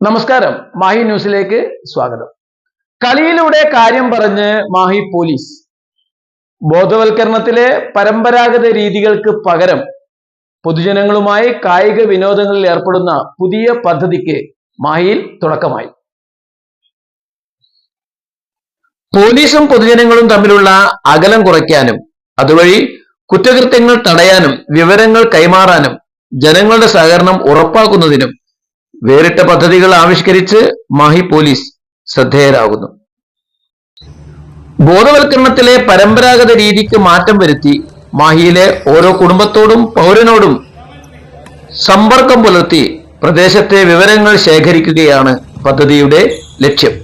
നമസ്കാരം. മാഹി ന്യൂസിലേക്ക് സ്വാഗതം. കളിയിലൂടെ കാര്യം പറഞ്ഞ് മാഹി പോലീസ്. ബോധവൽക്കരണത്തിലെ പരമ്പരാഗത രീതികൾക്ക് പകരം പൊതുജനങ്ങളുമായി കായിക വിനോദങ്ങളിൽ ഏർപ്പെടുന്ന പുതിയ പദ്ധതിക്ക് മാഹിയിൽ തുടക്കമായി. പോലീസും പൊതുജനങ്ങളും തമ്മിലുള്ള അകലം കുറയ്ക്കാനും അതുവഴി കുറ്റകൃത്യങ്ങൾ തടയാനും വിവരങ്ങൾ കൈമാറാനും ജനങ്ങളുടെ സഹകരണം ഉറപ്പാക്കുന്നതിനും വേറിട്ട പദ്ധതികൾ ആവിഷ്കരിച്ച് മാഹി പോലീസ് ശ്രദ്ധേയരാകുന്നു. ബോധവൽക്കരണത്തിലെ പരമ്പരാഗത രീതിക്ക് മാറ്റം വരുത്തി മാഹിയിലെ ഓരോ കുടുംബത്തോടും പൗരനോടും സമ്പർക്കം പുലർത്തി പ്രദേശത്തെ വിവരങ്ങൾ ശേഖരിക്കുകയാണ് പദ്ധതിയുടെ ലക്ഷ്യം.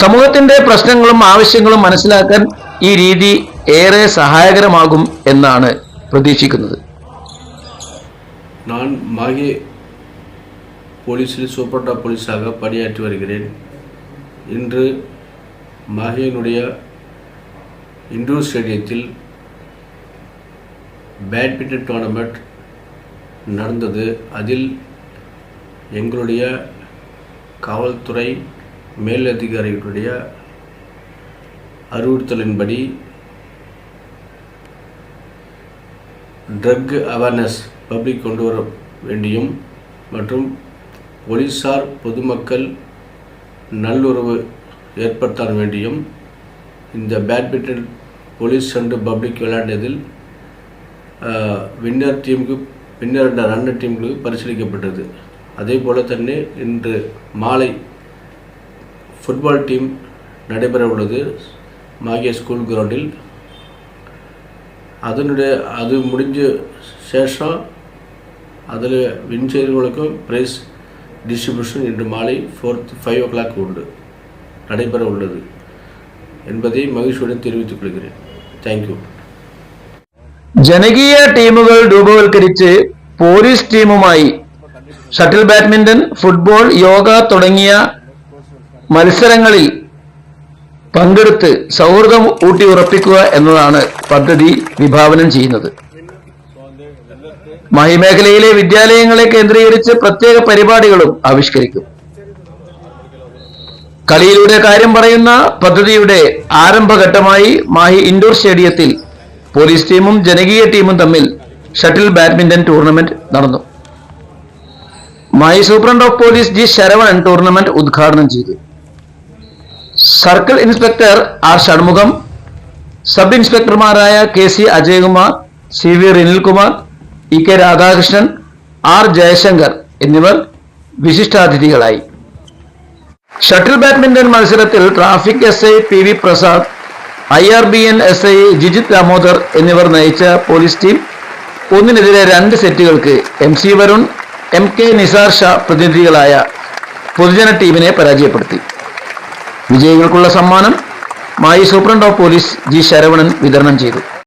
സമൂഹത്തിന്റെ പ്രശ്നങ്ങളും ആവശ്യങ്ങളും മനസ്സിലാക്കാൻ ഈ രീതി ഏറെ സഹായകരമാകും എന്നാണ് പ്രതീക്ഷിക്കുന്നത്. போலீஸில் சூப்பர்டா போலீஸாக பணியாற்றி வருகிறேன். இன்று மாகேனுடைய இண்டோர் ஸ்டேடியத்தில் பேட்மிண்டன் டோர்னமெண்ட் நடந்தது. அதில் எங்களுடைய காவல்துறை மேலதிகாரிகளுடைய அறிவுறுத்தலின்படி ட்ரக் அவேர்னஸ் பப்ளிக் கொண்டு வர வேண்டியும் மற்றும் போலீஸார் பொதுமக்கள் நல்லுறவு ஏற்படுத்த வேண்டியும் இந்த badminton police and public விளையாடியதில் winner டீமுக்கு வின்னர் என்ற ரன்னர் டீமுக்கு பரிசீலிக்கப்பட்டது அதே போல തന്നെ இன்று மாலை ஃபுட்பால் டீம் நடைபெற உள்ளது மாகிய ஸ்கூல் கிரவுண்டில் அதனுடைய அது முடிஞ்ச சேஷம் அதில் வின் செய்தவர்களுக்கும் ப்ரைஸ் டிஸ்ட்ரிபியூஷன் இன்று மாலை ஃபோர்த் ஃபைவ் ஓ கிளாக் உண்டு நடைபெற உள்ளது என்பதை மகிழ்ச்சியுடன் தெரிவித்துக் கொள்கிறேன் தேங்க்யூ ജനകീയ ടീമുകൾ രൂപവൽക്കരിച്ച് പോലീസ് ടീമുമായി ഷട്ടിൽ ബാഡ്മിന്റൺ ഫുട്ബോൾ യോഗ തുടങ്ങിയ മത്സരങ്ങളിൽ പങ്കെടുത്ത് സൗഹൃദം ഊട്ടിയുറപ്പിക്കുക എന്നതാണ് പദ്ധതി വിഭാവനം ചെയ്യുന്നത് മാഹി മേഖലയിലെ വിദ്യാലയങ്ങളെ കേന്ദ്രീകരിച്ച് പ്രത്യേക പരിപാടികളും ആവിഷ്കരിക്കും. കളിയിലൂടെ കാര്യം പറയുന്ന പദ്ധതിയുടെ ആരംഭഘട്ടമായി മാഹി ഇൻഡോർ സ്റ്റേഡിയത്തിൽ പോലീസ് ടീമും ജനകീയ ടീമും തമ്മിൽ ഷട്ടിൽ ബാഡ്മിന്റൺ ടൂർണമെന്റ് നടന്നു. Mahe superintendent of police G Saravanan tournament ഉദ്ഘാടനം ചെയ്തു. Circle inspector R Shanmugam sub ഇൻസ്പെക്ടർമാരായ K C Ajayakumar C V Rinilkumar E K Radhakrishnan R Jayashankar എന്നിവർ വിശിഷ്ടാതിഥികളായി. ഷട്ടിൽ ബാഡ്മിന്റൺ മത്സരത്തിൽ traffic S I P V Prasad I R B N S I Jijith Damodar എന്നിവർ നയിച്ച police team ഒന്നിനെതിരെ രണ്ട് സെറ്റുകൾക്ക് M C Varun M K Nisar Shah പ്രതിനിധികളായ പൊതുജന ടീമിനെ പരാജയപ്പെടുത്തി. വിജയികൾക്കുള്ള സമ്മാനം Mahe superintendent of police G Saravanan വിതരണം ചെയ്തു.